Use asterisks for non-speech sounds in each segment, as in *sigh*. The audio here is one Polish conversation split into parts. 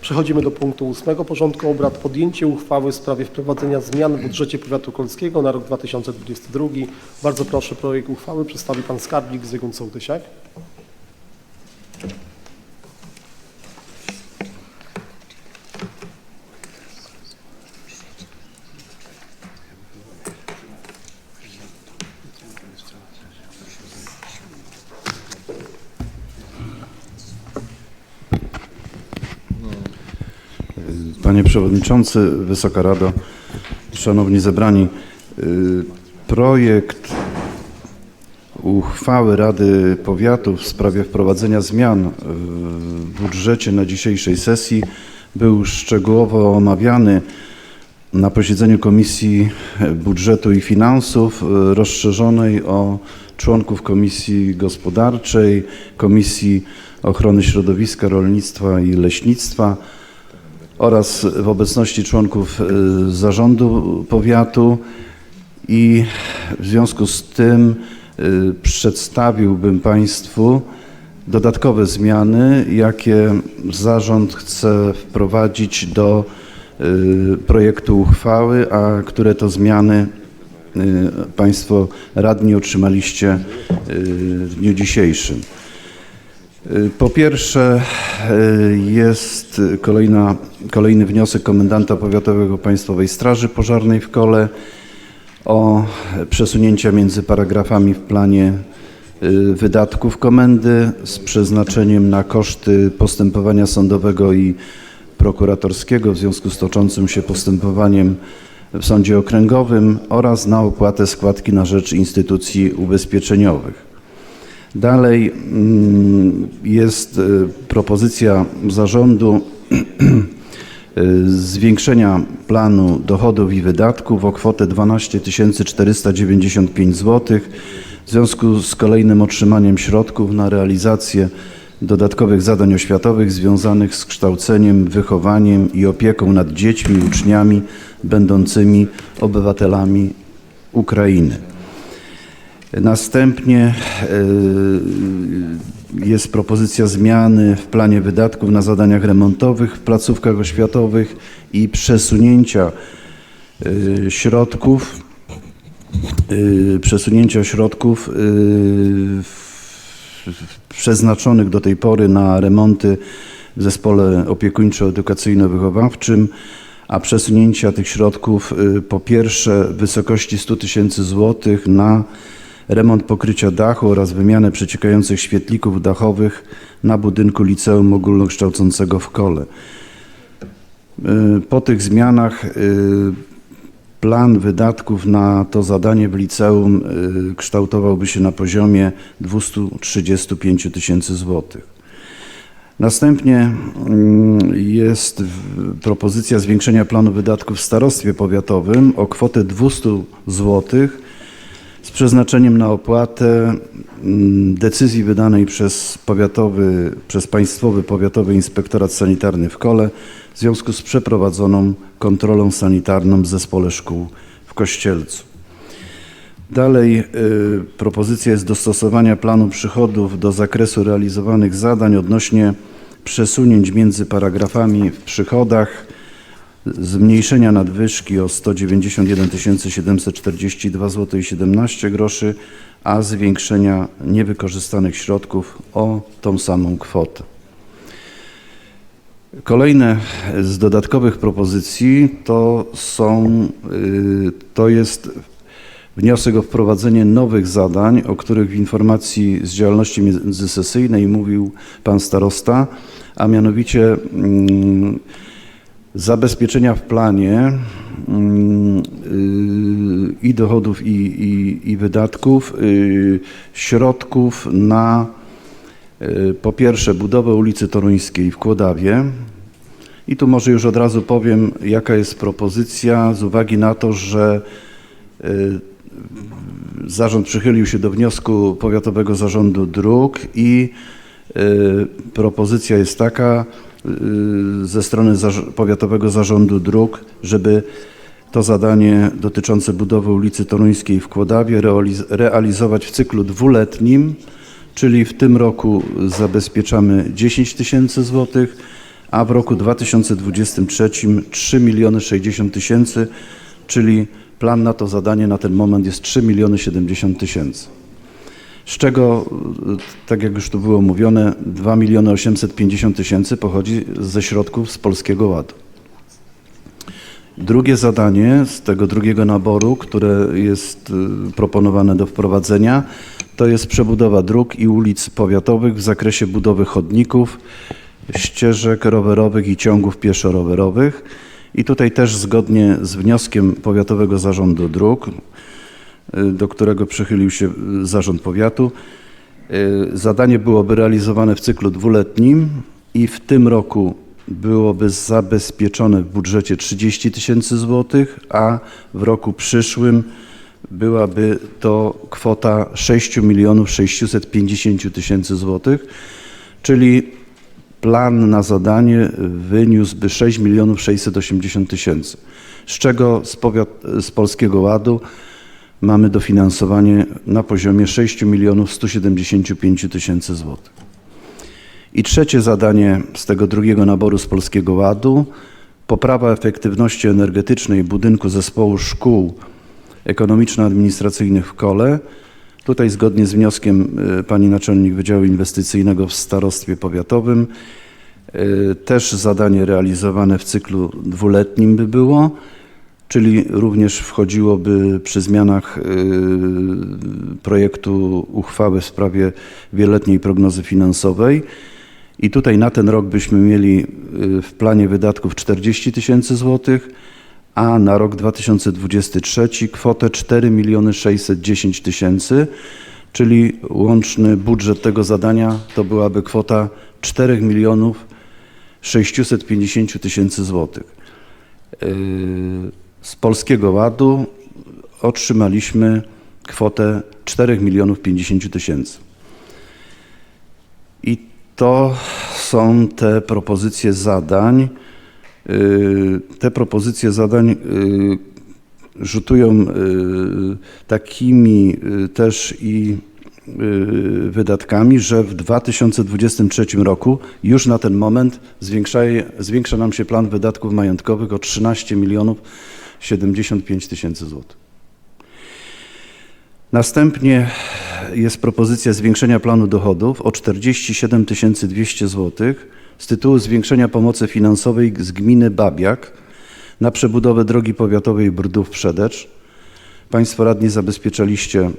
Przechodzimy do punktu ósmego porządku obrad. Podjęcie uchwały w sprawie wprowadzenia zmian w budżecie powiatu kolskiego na rok 2022. Bardzo proszę, projekt uchwały przedstawi pan skarbnik Zygmunt Sołtysiak. Panie Przewodniczący, Wysoka Rado, Szanowni Zebrani, y, projekt uchwały Rady Powiatu w sprawie wprowadzenia zmian w budżecie na dzisiejszej sesji był szczegółowo omawiany na posiedzeniu Komisji Budżetu i Finansów y, rozszerzonej o członków Komisji Gospodarczej, Komisji Ochrony Środowiska, Rolnictwa i Leśnictwa oraz w obecności członków y, zarządu powiatu i w związku z tym y, przedstawiłbym Państwu dodatkowe zmiany, jakie zarząd chce wprowadzić do y, projektu uchwały, a które to zmiany Państwo radni otrzymaliście w dniu dzisiejszym. Y, Po pierwsze y, jest kolejna, kolejny wniosek komendanta powiatowego Państwowej Straży Pożarnej w Kole o przesunięcia między paragrafami w planie y, wydatków komendy z przeznaczeniem na koszty postępowania sądowego i prokuratorskiego w związku z toczącym się postępowaniem w sądzie okręgowym oraz na opłatę składki na rzecz instytucji ubezpieczeniowych. Dalej mm, jest y, propozycja zarządu *clears throat* y, zwiększenia planu dochodów i wydatków o kwotę 12 495 zł w związku z kolejnym otrzymaniem środków na realizację dodatkowych zadań oświatowych związanych z kształceniem, wychowaniem i opieką nad dziećmi uczniami będącymi obywatelami Ukrainy. Następnie y, jest propozycja zmiany w planie wydatków na zadaniach remontowych w placówkach oświatowych i przesunięcia y, środków y, przesunięcia środków przeznaczonych do tej pory na remonty w zespole opiekuńczo-edukacyjno-wychowawczym, a przesunięcia tych środków po pierwsze w wysokości 100 tysięcy złotych na remont pokrycia dachu oraz wymianę przeciekających świetlików dachowych na budynku Liceum Ogólnokształcącego w Kole. Y, Po tych zmianach y, plan wydatków na to zadanie w liceum y, kształtowałby się na poziomie 235 tysięcy złotych. Następnie mm, jest propozycja zwiększenia planu wydatków w starostwie powiatowym o kwotę 200 złotych z przeznaczeniem na opłatę mm, decyzji wydanej przez powiatowy, przez Państwowy Powiatowy Inspektorat Sanitarny w Kole w związku z przeprowadzoną kontrolą sanitarną w zespole szkół w Kościelcu. Dalej y, propozycja jest dostosowania planu przychodów do zakresu realizowanych zadań odnośnie przesunięć między paragrafami w przychodach, zmniejszenia nadwyżki o 191 742 zł i 17 groszy, a zwiększenia niewykorzystanych środków o tą samą kwotę. Kolejne z dodatkowych propozycji to są, y, to jest wniosek o wprowadzenie nowych zadań, o których w informacji z działalności międzysesyjnej mówił pan starosta, a mianowicie mm, zabezpieczenia w planie mm, y, i dochodów i, i, i wydatków y, środków na y, po pierwsze budowę ulicy Toruńskiej w Kłodawie. I tu może już od razu powiem, jaka jest propozycja z uwagi na to, że zarząd przychylił się do wniosku Powiatowego Zarządu Dróg i propozycja jest taka ze strony Powiatowego Zarządu Dróg, żeby to zadanie dotyczące budowy ulicy Toruńskiej w Kłodawie realiz- realizować w cyklu dwuletnim, czyli w tym roku zabezpieczamy 10 tysięcy złotych, a w roku 2023 3 miliony 60 tysięcy, czyli plan na to zadanie na ten moment jest 3 miliony 70 tysięcy. Z czego, tak jak już tu było mówione, 2 miliony 850 tysięcy pochodzi ze środków z Polskiego Ładu. Drugie zadanie z tego drugiego naboru, które jest y, proponowane do wprowadzenia, to jest przebudowa dróg i ulic powiatowych w zakresie budowy chodników, ścieżek rowerowych i ciągów pieszo-rowerowych. I tutaj też zgodnie z wnioskiem Powiatowego Zarządu Dróg, do którego przychylił się y, Zarząd Powiatu, y, zadanie byłoby realizowane w cyklu dwuletnim i w tym roku byłoby zabezpieczone w budżecie 30 tysięcy złotych, a w roku przyszłym byłaby to kwota 6 milionów 650 tysięcy złotych, czyli plan na zadanie wyniósłby 6 milionów 680 tysięcy, z czego z, powiat, z Polskiego Ładu mamy dofinansowanie na poziomie 6 milionów 175 tysięcy złotych. I trzecie zadanie z tego drugiego naboru z Polskiego Ładu poprawa efektywności energetycznej budynku zespołu szkół ekonomiczno-administracyjnych w Kole. Tutaj zgodnie z wnioskiem y, pani naczelnik Wydziału Inwestycyjnego w Starostwie Powiatowym y, też zadanie realizowane w cyklu dwuletnim by było, czyli również wchodziłoby przy zmianach y, projektu uchwały w sprawie wieloletniej prognozy finansowej. I tutaj na ten rok byśmy mieli y, w planie wydatków 40 tysięcy złotych, a na rok 2023 kwotę 4 miliony 610 tysięcy, czyli łączny budżet tego zadania to byłaby kwota 4 milionów 650 tysięcy złotych. Z Polskiego Ładu otrzymaliśmy kwotę 4 milionów 50 tysięcy. I to są te propozycje zadań. Y, Te propozycje zadań y, rzutują y, takimi też i wydatkami, że w 2023 roku już na ten moment zwiększa, zwiększa nam się plan wydatków majątkowych o 13 milionów 75 tysięcy złotych. Następnie jest propozycja zwiększenia planu dochodów o 47 200 zł z tytułu zwiększenia pomocy finansowej z gminy Babiak na przebudowę drogi powiatowej Brdów-Przedecz. Państwo radni zabezpieczaliście y,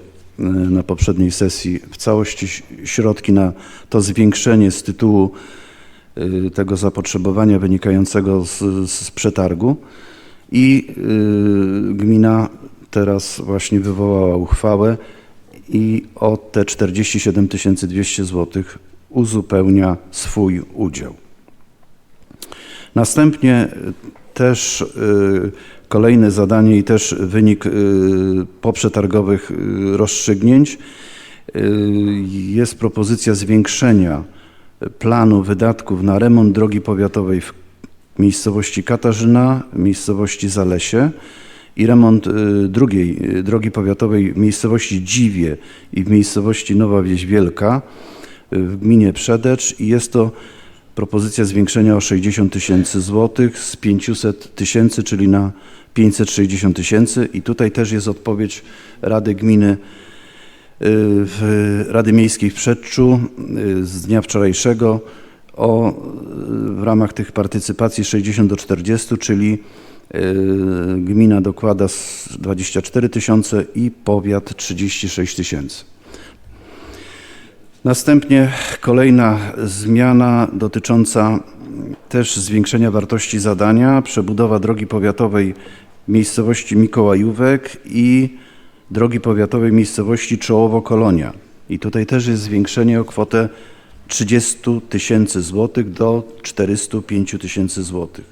na poprzedniej sesji w całości środki na to zwiększenie z tytułu y, tego zapotrzebowania wynikającego z, z przetargu i y, gmina teraz właśnie wywołała uchwałę i o te 47 200 zł uzupełnia swój udział. Następnie y, też y, kolejne zadanie i też wynik poprzetargowych rozstrzygnięć jest propozycja zwiększenia planu wydatków na remont drogi powiatowej w miejscowości Katarzyna, miejscowości Zalesie i remont y, drugiej y, drogi powiatowej w miejscowości Dziwie i w miejscowości Nowa Wieś Wielka y, w gminie Przedecz. I jest to propozycja zwiększenia o 60 tysięcy złotych z 500 tysięcy, czyli na 560 tysięcy. I tutaj też jest odpowiedź Rady Gminy Rady Miejskiej w Przedczu z dnia wczorajszego o w ramach tych partycypacji 60 do 40, czyli y, gmina dokłada z 24 tysiące i powiat 36 tysięcy. Następnie kolejna zmiana dotycząca też zwiększenia wartości zadania, przebudowa drogi powiatowej miejscowości Mikołajówek i drogi powiatowej miejscowości Czołowo-Kolonia. I tutaj też jest zwiększenie o kwotę 30 tysięcy złotych do 405 tysięcy złotych.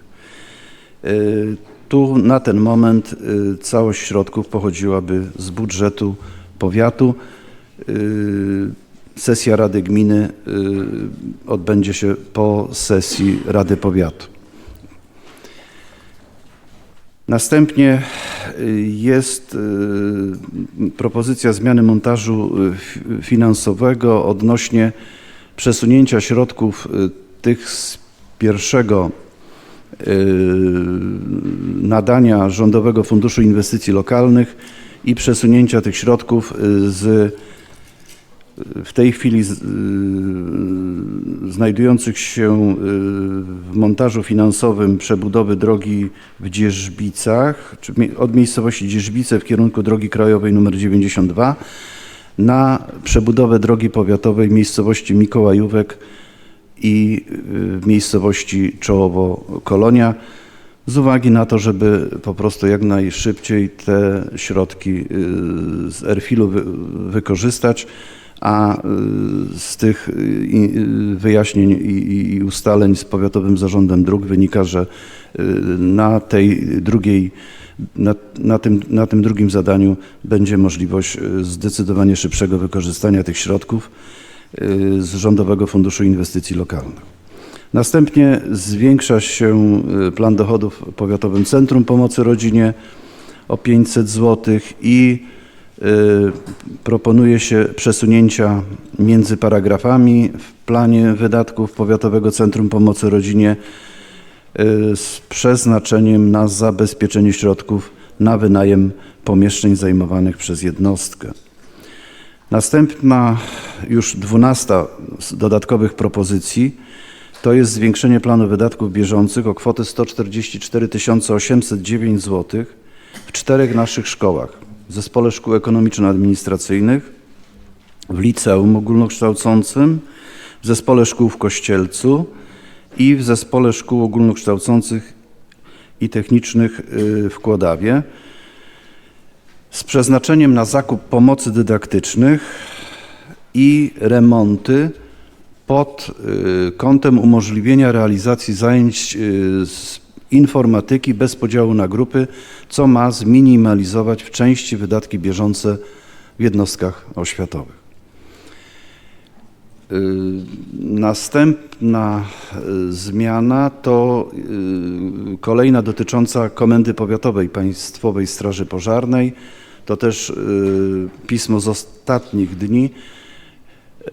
Y, Tu na ten moment y, całość środków pochodziłaby z budżetu powiatu. Y, Sesja Rady Gminy odbędzie się po sesji Rady Powiatu. Następnie jest propozycja zmiany montażu finansowego odnośnie przesunięcia środków y, tych z pierwszego y, nadania Rządowego Funduszu Inwestycji Lokalnych i przesunięcia tych środków y, z w tej chwili znajdujących się w montażu finansowym przebudowy drogi w mie- od miejscowości Dzierzbice w kierunku drogi krajowej nr 92 na przebudowę drogi powiatowej w miejscowości Mikołajówek i y, w miejscowości Czołowo-Kolonia z uwagi na to, żeby po prostu jak najszybciej te środki y, z Erfilu wy, wykorzystać, a y, z tych wyjaśnień i, ustaleń z Powiatowym Zarządem Dróg wynika, że na tej drugiej, na, na, tym, na tym drugim zadaniu będzie możliwość y, zdecydowanie szybszego wykorzystania tych środków y, z Rządowego Funduszu Inwestycji Lokalnych. Następnie zwiększa się y, plan dochodów w Powiatowym Centrum Pomocy Rodzinie o 500 zł i proponuje się przesunięcia między paragrafami w planie wydatków Powiatowego Centrum Pomocy Rodzinie z przeznaczeniem na zabezpieczenie środków na wynajem pomieszczeń zajmowanych przez jednostkę. Następna, już dwunasta z dodatkowych propozycji, to jest zwiększenie planu wydatków bieżących o kwotę 144 809 zł w czterech naszych szkołach. W Zespole Szkół Ekonomiczno-Administracyjnych, w Liceum Ogólnokształcącym, w Zespole Szkół w Kościelcu i w Zespole Szkół Ogólnokształcących i Technicznych y, w Kłodawie z przeznaczeniem na zakup pomocy dydaktycznych i remonty pod y, kątem umożliwienia realizacji zajęć y, z informatyki bez podziału na grupy, co ma zminimalizować w części wydatki bieżące w jednostkach oświatowych. Y, Następna y, zmiana to y, kolejna dotycząca Komendy Powiatowej Państwowej Straży Pożarnej. To też pismo z ostatnich dni,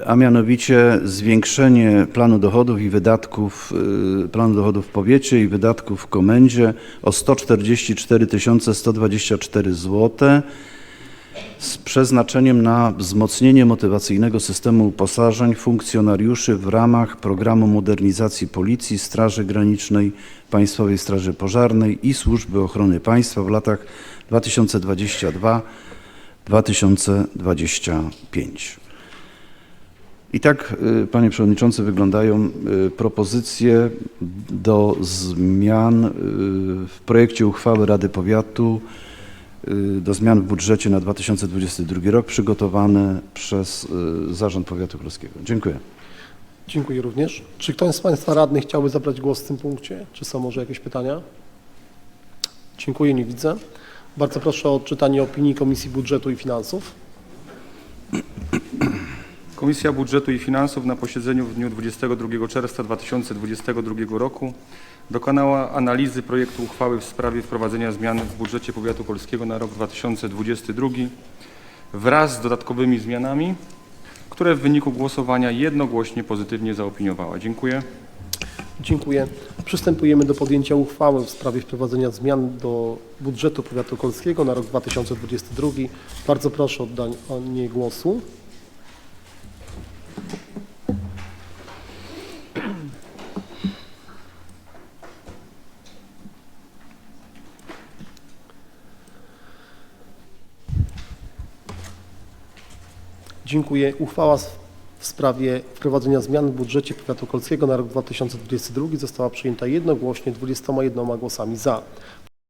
a mianowicie zwiększenie planu dochodów i wydatków, planu dochodów w powiecie i wydatków w komendzie o 144 124 zł z przeznaczeniem na wzmocnienie motywacyjnego systemu uposażeń funkcjonariuszy w ramach programu modernizacji Policji, Straży Granicznej, Państwowej Straży Pożarnej i Służby Ochrony Państwa w latach 2022-2025. I tak, y, panie przewodniczący, wyglądają y, propozycje do zmian y, w projekcie uchwały Rady Powiatu do zmian w budżecie na 2022 rok przygotowane przez y, Zarząd Powiatu Królewskiego. Dziękuję. Dziękuję również. Czy ktoś z Państwa radnych chciałby zabrać głos w tym punkcie? Czy są może jakieś pytania? Dziękuję, nie widzę. Bardzo proszę o odczytanie opinii Komisji Budżetu i Finansów. Komisja Budżetu i Finansów na posiedzeniu w dniu 22 czerwca 2022 roku dokonała analizy projektu uchwały w sprawie wprowadzenia zmian w budżecie powiatu polskiego na rok 2022 wraz z dodatkowymi zmianami, które w wyniku głosowania jednogłośnie pozytywnie zaopiniowała. Dziękuję. Dziękuję. Przystępujemy do podjęcia uchwały w sprawie wprowadzenia zmian do budżetu powiatu kolskiego na rok 2022. Bardzo proszę o oddanie głosu. Dziękuję. Uchwała w sprawie wprowadzenia zmian w budżecie powiatu kolskiego na rok 2022 została przyjęta jednogłośnie 21 głosami za.